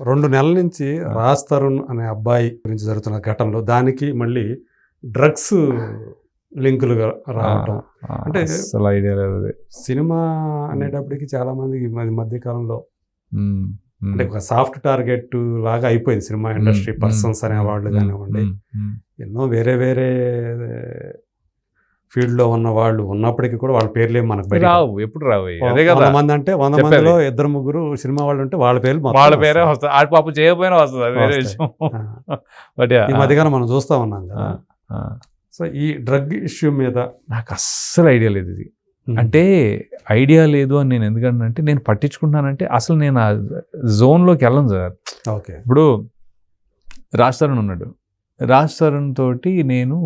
రెండు నెలల నుంచి రాజ్ తరుణ్ అనే అబ్బాయి గురించి జరుగుతున్న ఘటనలో దానికి మళ్ళీ డ్రగ్స్ లింకులు రావటం అంటే అసలు ఐడియా లేదు. సినిమా అనేటప్పటికి చాలా మందికి మధ్య కాలంలో. అంటే ఒక సాఫ్ట్ టార్గెట్ లాగా అయిపోయింది సినిమా ఇండస్ట్రీ. పర్సన్స్ అనే. వాళ్ళు. కానివ్వండి. ఎన్నో వేరే వేరే ఫీల్డ్లో ఉన్న వాళ్ళు ఉన్నప్పటికీ కూడా వాళ్ళ పేర్లు మనకు రావు. ఎప్పుడు రావు. అదే కదా. మంది అంటే వంద. మందిలో ఇద్దరు ముగ్గురు సినిమా వాళ్ళు ఉంటే వాళ్ళ పేర్లు వాళ్ళ పేరే. వస్తుంది ఆడి పాప చేయకపోయినా వస్తుంది. వేరే. విషయం. బట్ ఈ మధ్యకాలం మనం చూస్తా ఉన్నాం కదా. సో ఈ డ్రగ్ ఇష్యూ మీద నాకు అస్సలు ఐడియా లేదు ఇది. అంటే ఐడియా లేదు అని నేను ఎందుకంటే నేను పట్టించుకుంటున్నానంటే అసలు నేను ఆ జోన్లోకి వెళ్ళను సార్. ఓకే. ఇప్పుడు రాజ్ తరుణ్ ఉన్నాడు. రాజ్ తరుణ్ తోటి నేను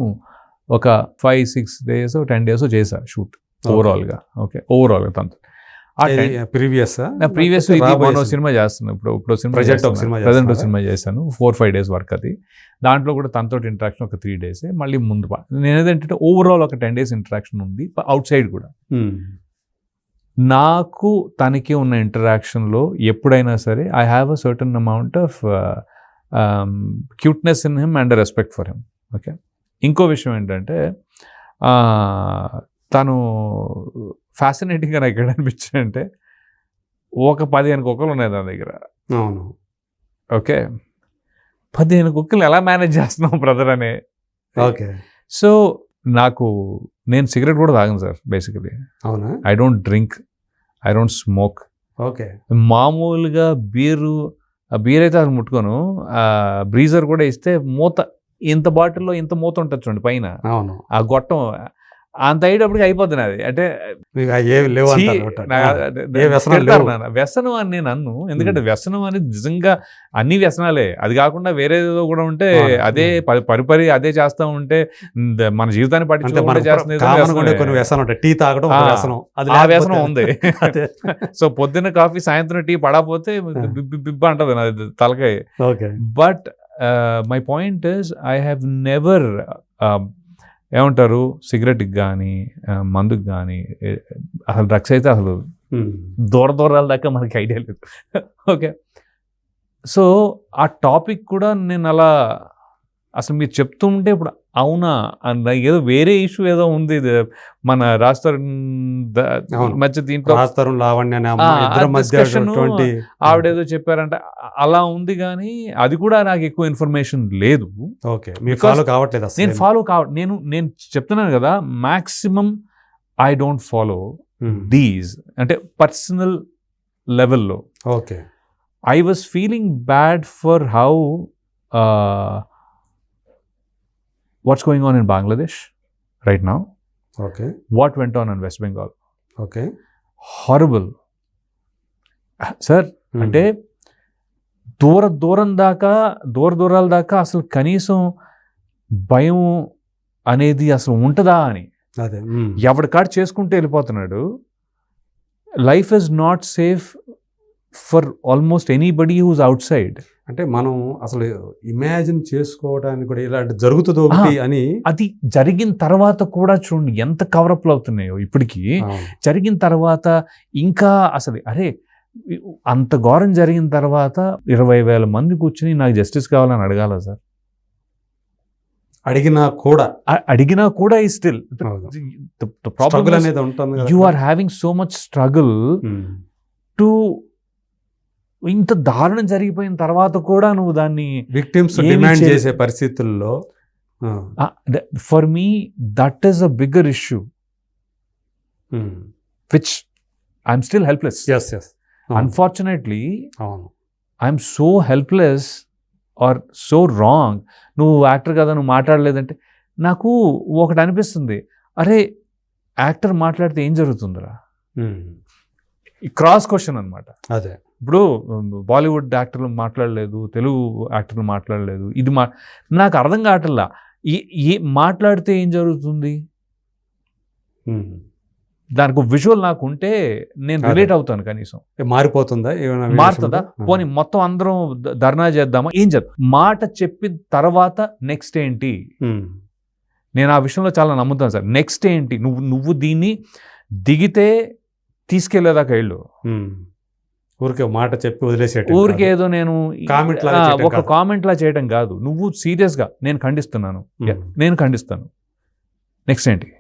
ఒక five six days ten days చేశా షూట్ ఓవరాల్గా ఓకే ఓవరాల్గా తనతో ఆ ప్రీవియస్ నా ప్రీవియస్ మరో సినిమా. చేస్తున్నాను ఇప్పుడు. ఇప్పుడు సినిమా Present ఒక సినిమా ప్రజెంట్? సినిమా చేశాను. ఫోర్ ఫైవ్ డేస్ వర్క్ అది. దాంట్లో కూడా తనతో ఇంటరాక్షన్ ఒక త్రీ డేస్ మళ్ళీ ముందు నేను ఏదంటే ఓవరాల్ ఒక టెన్ డేస్ ఇంటరాక్షన్ ఉంది. అవుట్ సైడ్ కూడా. నాకు తనకి ఉన్న ఇంటరాక్షన్లో ఎప్పుడైనా సరే I have a certain amount of cuteness in him and respect for him okay ఇంకో విషయం ఏంటంటే తను ఫ్యాసినేటింగ్గా నాకు ఎక్కడ అనిపించింది అంటే ఒక పదిహేను కుక్కలు ఉన్నాయి తన దగ్గర. అవును. ఓకే? పదిహేను కుక్కలు ఎలా మేనేజ్ చేస్తున్నావు బ్రదర్ అనే? ఓకే. సో నాకు నేను సిగరెట్ కూడా తాగను సార్ బేసికలీ అవునా? I don't drink I don't smoke okay. మామూలుగా బీరు ఆ బీర్ అయితే అసలు ముట్టుకోను బ్రీజర్ కూడా ఇస్తే మూత ఇంత బాటిల్లో ఇంత మూత ఉంటుంది చూడండి పైన. అవును. ఆ గొట్టం అంత అయ్యేటప్పటికి అయిపోతుంది అది అంటే. వ్యసనం అని నేను అన్ను. ఎందుకంటే వ్యసనం అనేది నిజంగా అన్ని వ్యసనాలే. అది కాకుండా వేరేదో కూడా ఉంటే. అదే పరి- పరిపరి అదే చేస్తా ఉంటే మన జీవితాన్ని పట్టించుకుంటే. కొన్ని వ్యసనం ఉంటాయి. టీ తాగడం వ్యసనం. ఆ వ్యసనం ఉంది. సో పొద్దున్న కాఫీ సాయంత్రం టీ పడకపోతే బిబ్బ బిబ్బ అంటది నాది తలకాయ. But my point is I have never ఏమంటారు? సిగరెట్కి కానీ మందుకి కానీ అసలు డ్రగ్స్ అయితే అసలు ఉమ్. దూర దూరాల దాకా మనకి ఐడియా లేదు. ఓకే సో ఆ టాపిక్ కూడా నేను అలా అసలు మీరు చెప్తుంటే ఇప్పుడు అవునా? అన్న ఏదో వేరే ఇష్యూ ఏదో ఉంది మన అవును. మధ్య దీంట్లో రాజ్ తరుణ్ లావణ్య అనే ఆ, అమ్మాయి ఆ ఇద్దరి మధ్య discussion అటువంటి ఆవిడేదో చెప్పారంటే. అలా ఉంది కానీ అది కూడా నాకు ఎక్కువ ఇన్ఫర్మేషన్ లేదు. ఓకే. ఫాలో కావట్లేదు నేను ఫాలో కావ నేను నేను చెప్తున్నాను కదా maximum I don't follow. These అంటే పర్సనల్ లెవెల్లో okay. Was feeling bad for how uh, what's going on in Bangladesh right now, okay what went on in West Bengal. Okay Horrible. Sir um. అంటే దూర దూరం దాకా దూర దూరాల దాకా అసలు కనీసం భయం అనేది అసలు ఉంటుందా అని. ఎవడి కాడు చేసుకుంటూ వెళ్ళిపోతున్నాడు life is not safe for almost anybody who's outside అంటే మనం అసలు ఇమాజిన్ చేసుకోవడానికి కూడా ఇలాంటి జరుగుతుంది అని అది జరిగిన తర్వాత కూడా చూడండి ఎంత కవరప్లు అవుతున్నాయో ఇప్పటికీ. జరిగిన తర్వాత ఇంకా అసలు అరే అంత ఘోరం జరిగిన తర్వాత ఇరవై వేల మంది కూర్చుని నాకు జస్టిస్ కావాలని అడగాల సార్ అడిగినా కూడా అడిగినా కూడా ఈ స్టిల్ స్ట్రగుల్ అనేది ఉంటుంది. You are having so much struggle. To ఇంత దారుణం జరిగిపోయిన తర్వాత కూడా నువ్వు దాన్ని విక్టిమ్స్ డిమాండ్ చేసే పరిస్థితుల్లో for me that is a bigger issue. Which I'm still helpless yes yes. Unfortunately అవును. I'm so helpless or so wrong నువ్వు యాక్టర్ కదా నువ్వు మాట్లాడలేదంటే నాకు ఒకటి అనిపిస్తుంది. అరే యాక్టర్ మాట్లాడితే ఏం జరుగుతుందిరా. క్రాస్ క్వశ్చన్ అనమాట అదే. ఇప్పుడు బాలీవుడ్ యాక్టర్లు మాట్లాడలేదు తెలుగు యాక్టర్లు మాట్లాడలేదు ఇది మా నాకు అర్థం కావట్లా. ఈ ఈ మాట్లాడితే ఏం జరుగుతుంది. దానికి విజువల్ నాకు ఉంటే నేను. రిలేట్ అవుతాను కనీసం. మారిపోతుందా? ఏమైనా మారుతుందా? పోనీ మొత్తం అందరం ధర్నా చేద్దామా? ఏం చేద్దాం? మాట చెప్పిన తర్వాత నెక్స్ట్ ఏంటి. నేను ఆ విషయంలో చాలా నమ్ముతాను సార్. నెక్స్ట్ ఏంటి? నువ్వు నువ్వు దీన్ని దిగితే తీసుకెళ్ళేదాకా వెళ్ళు. ఊరికే మాట చెప్పి వదిలేసేట ఊరికే ఏదో నేను ఒక కాదు. కామెంట్ లా చేయడం కాదు. నువ్వు సీరియస్గా నేను ఖండిస్తున్నాను. Yeah, నేను ఖండిస్తాను. నెక్స్ట్ ఏంటి?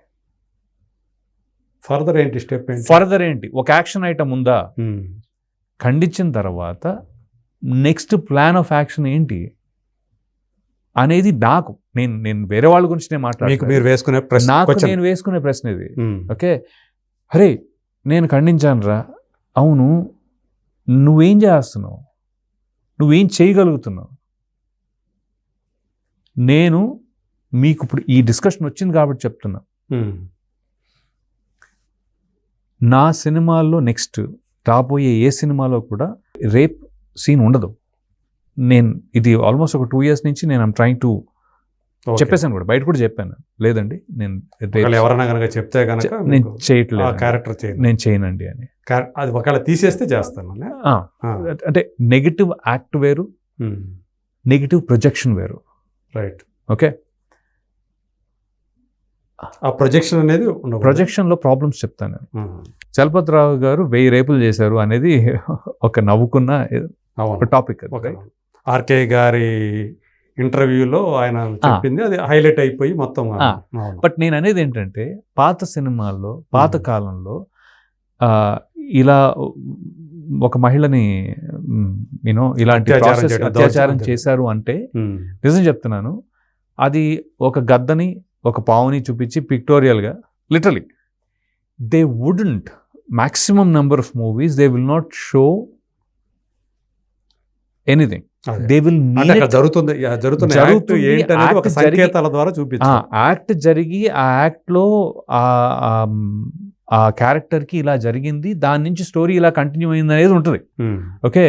ఫర్దర్ ఏంటి స్టెప్ ఏంటి? ఫర్దర్ ఏంటి? ఒక యాక్షన్ ఐటమ్ ఉందా? ఉమ్. ఖండించిన తర్వాత నెక్స్ట్ ప్లాన్ ఆఫ్ యాక్షన్ ఏంటి? అనేది నాకు నేను నేను వేరే వాళ్ళ గురించి నేను మాట్లాడుతున్నాను మీరు వేసుకునే ప్రశ్న నాకు. నేను వేసుకునే ప్రశ్న ఇది. ఓకే అరే నేను ఖండించాను రా అవును నువ్వేం చేస్తున్నావు నువ్వేం చేయగలుగుతున్నావు నేను మీకు ఇప్పుడు ఈ డిస్కషన్ వచ్చింది కాబట్టి చెప్తున్నా. నా సినిమాల్లో నెక్స్ట్ రాబోయే ఏ సినిమాలో కూడా రేప్ సీన్ ఉండదు నేను ఇది ఆల్మోస్ట్ ఒక టూ ఇయర్స్ నుంచి నేను ఐమ్ ట్రైంగ్ టు. చెప్పేసాను కూడా బయట కూడా చెప్పాను. లేదండి నేను ఎవరైనా కనుక చెప్తే కనుక నేను చేయట్లేదు క్యారెక్టర్ చేయండి నేను చేయనండి అని. అది ఒకవేళ తీసేస్తే చేస్తాను. అంటే నెగిటివ్ యాక్ట్ వేరు. నెగిటివ్ ప్రొజెక్షన్ వేరు. Right okay? ఆ ప్రొజెక్షన్ అనేది. ప్రొజెక్షన్లో ప్రాబ్లమ్స్ చెప్తాను ఉమ్. చలపతిరావు గారు వెయ్యి రేపులు చేశారు అనేది ఒక నవ్వుకున్న టాపిక్ ఆర్కే గారి ఇంటర్వ్యూలో ఆయన చెప్పింది అది హైలైట్ అయిపోయి మొత్తం. బట్ నేను అనేది ఏంటంటే పాత సినిమాల్లో పాత. కాలంలో ఇలా ఒక మహిళని యూనో ఇలాంటి అత్యాచారం ప్రాసెస్. చేశారు అంటే. నిజం చెప్తున్నాను అది ఒక గద్దని ఒక పావుని చూపించి పిక్టోరియల్గా literally they wouldn't maximum number of movies they will not show anything. They will జరుగుతుంది యాక్ట్ జరుగుతుంది, జరిగి- సంకేతాల ద్వారా చూపించారు యాక్ట్ జరిగి ఆ యాక్ట్లో ఆ క్యారెక్టర్కి ఇలా జరిగింది దాని నుంచి స్టోరీ ఇలా కంటిన్యూ అయింది అనేది ఉంటుంది. ఓకే?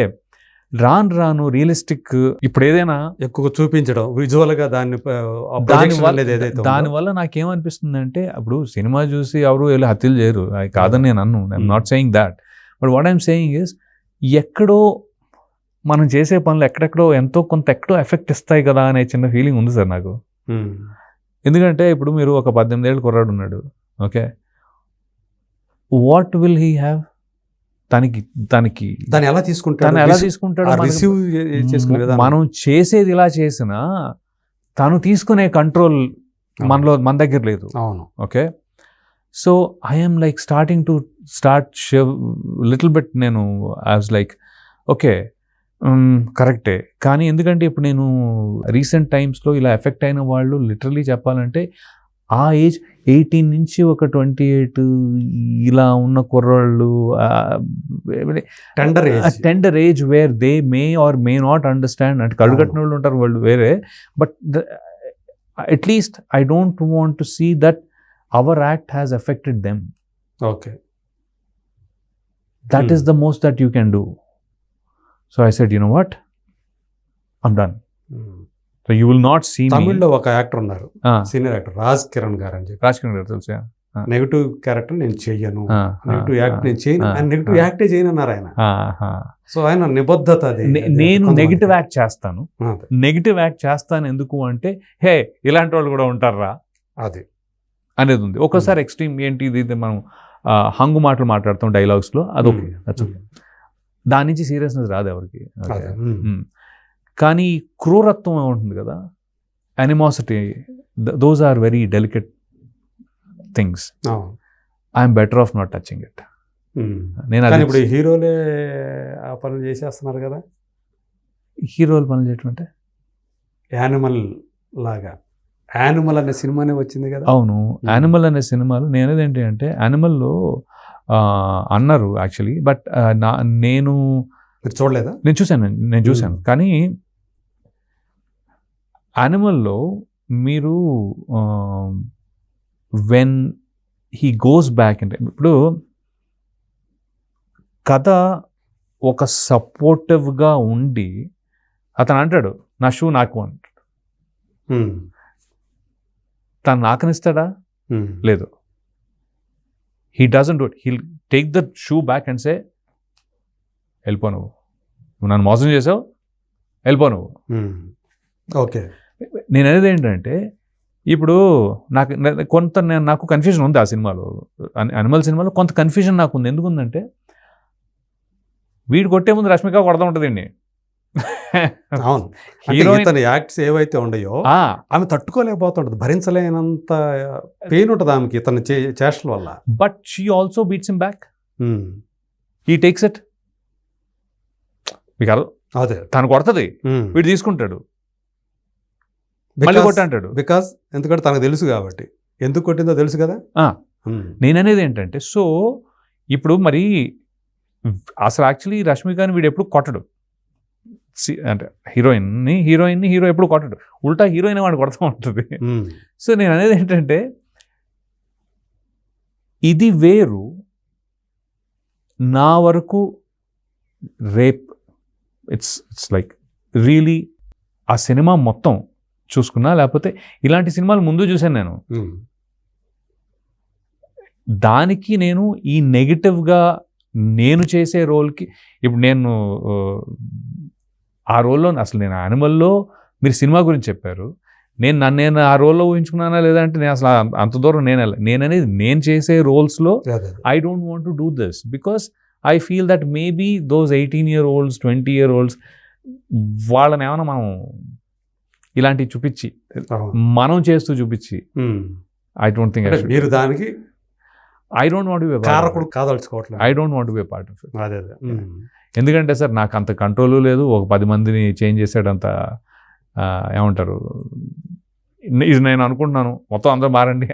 రాను రాను రియలిస్టిక్ ఇప్పుడు ఏదైనా ఎక్కువ చూపించడం విజువల్గా దాన్ని ఆ దాని వల్ల నాకేమనిపిస్తుంది అంటే అప్పుడు సినిమా చూసి ఎవరు వెళ్ళి హత్యలు చేయరు. కాదని నేను అన్ను. I'm. Not saying that but what I'm saying is ఎక్కడో మనం చేసే పనులు ఎక్కడెక్కడో ఎంతో కొంత ఎక్కడో ఎఫెక్ట్ ఇస్తాయి కదా అనే చిన్న ఫీలింగ్ ఉంది సార్ నాకు. ఉమ్. ఎందుకంటే ఇప్పుడు మీరు ఒక పద్దెనిమిది ఏళ్ళు కుర్రాడు ఉన్నాడు. Okay? What will he have తనకి తనకి దాన్ని ఎలా తీసుకుంటాడు? ఎలా తీసుకుంటాడు రిసీవ్ చేసుకునే. మనం చేసేది ఇలా చేసినా తను తీసుకునే కంట్రోల్ మనలో మన దగ్గర లేదు. అవును. Okay? So I'm like starting to start little bit నేను ఐ వాజ్ లైక్ ఓకే కరెక్టే. కానీ ఎందుకంటే ఇప్పుడు నేను రీసెంట్ టైమ్స్లో ఇలా ఎఫెక్ట్ అయిన వాళ్ళు లిటరలీ చెప్పాలంటే ఆ ఏజ్ ఎయిటీన్ నుంచి ఒక ట్వంటీ ఎయిట్ ఇలా ఉన్న కుర్రాళ్ళు tender age tender age where they may are may not understand అంటే కళ్ళు కట్టిన వాళ్ళు ఉంటారు వాళ్ళు వేరే. But at least I don't want to see that our act has affected them okay. That. Is the most that you can do so I said you know what I'm done so you will not see తమిళ్ళో ఒక actor ఉన్నారు. Senior actor Raj Kiran గారు అని చెప్పి. రాజ్ కిరణ్ గారు తెలుసు negative character నేను చెయ్యను negative act నేను చేయను. ఆయన నెగిటివ్. యాక్టే చేయను అన్నారు ఆయన. సో ఆయన నిబద్ధత అది. అది నేను. నెగిటివ్ యాక్ట్ చేస్తాను. నెగిటివ్ యాక్ట్ చేస్తాను ఎందుకు అంటే హే ఇలాంటి వాళ్ళు కూడా ఉంటారా అది. అనేది ఉంది. ఒక్కోసారి ఎక్స్ట్రీమ్ ఏంటి ఇది మనం హంగు మాటలు మాట్లాడతాం డైలాగ్స్లో that's ఉమ్, దాని నుంచి సీరియస్నెస్ రాదు ఎవరికి. కానీ క్రూరత్వం ఉంటుంది కదా? Animosity those are very delicate things. I'm better off not touching it. నేను ఇప్పుడు హీరోలే ఆ పనులు చేసేస్తున్నారు కదా? హీరోలు పనులు చేయటం అంటే? యానిమల్ లాగా. యానిమల్ అనే సినిమానే వచ్చింది కదా? అవును. యానిమల్ అనే సినిమాలు నేను అనేది ఏంటి అంటే యానిమల్లో అన్నారు యాక్చువల్లీ బట్ నా నేను చూడలేదా? నేను చూశాను నేను చూశాను. కానీ యానిమల్లో మీరు వెన్ హీ గోస్ బ్యాక్ అంటే ఇప్పుడు కథ ఒక సపోర్టివ్గా ఉండి అతను అంటాడు నా షూ నాకు అంటాడు. తను నాకనిస్తాడా లేదు. He doesn't do he take the shoe back and say వెళ్ళిపో నువ్వు నువ్వు నన్ను మోసం చేసావు వెళ్ళిపో నువ్వు. ఓకే నేను అనేది ఏంటంటే ఇప్పుడు నాకు కొంత నేను నాకు కన్ఫ్యూజన్ ఉంది ఆ సినిమాలో. అనిమల్ సినిమాలో కొంత కన్ఫ్యూజన్ నాకు ఉంది. ఎందుకుందంటే వీడు కొట్టే ముందు రష్మిక కొడతా ఉంటుందండి అవును. ఇతని యాక్ట్స్ ఏవైతే ఆ, ఆమె తట్టుకోలేకపోతుంటది. భరించలేనంత పెయిన్ ఉంటుంది ఆమెకి ఇతని చే- చేష్టల వల్ల. But she also beats him back. He takes it మీకు అదే. తను కొడుతుంది. వీడు తీసుకుంటాడు. మళ్ళీ బికాస్ ఎందుకంటే తనకు తెలుసు కాబట్టి. ఎందుకు కొట్టిందో తెలుసు కదా. నేననేది ఏంటంటే సో ఇప్పుడు మరి అసలు యాక్చువల్లీ రష్మికని వీడు ఎప్పుడు కొట్టడు. అంటే హీరోయిన్ని హీరోయిన్ని హీరో ఎప్పుడు కొట్టడు ఉల్టా హీరోయిన్ వాడు కొడతా ఉంటుంది. సో నేను అనేది ఏంటంటే ఇది వేరు నా వరకు rape it's it's like really ఆ సినిమా మొత్తం చూసుకున్నా లేకపోతే ఇలాంటి సినిమాలు ముందు చూశాను నేను. దానికి నేను ఈ నెగిటివ్గా నేను చేసే రోల్కి ఇప్పుడు నేను ఆ, రోల్లో అసలు నేను యానిమల్లో మీరు సినిమా గురించి చెప్పారు నేను నన్ను నేను ఆ రోల్లో ఊహించుకున్నానా లేదంటే నేను అసలు అంత- దూరం నేను వెళ్ళ- నేను చేసే రోల్స్లో. I don't want to do this because I feel that maybe those eighteen year olds twenty year olds వాళ్ళని ఏమైనా మనం ఇలాంటివి చూపించి. మనం చేస్తూ చూపించి. ఐ డోంట్ థింక్ మీరు దానికి ఐ డోంట్ వాంట్ బి కారకుడు కాదలుచుకోవట్లేదు I don't want be part of it అదే అదే. ఎందుకంటే సార్ నాకు అంత కంట్రోల్ లేదు. ఒక పది మందిని చేంజ్ చేసేటంత ఏమంటారు ఇది నేను అనుకుంటున్నాను. మొత్తం అందరూ మారండి.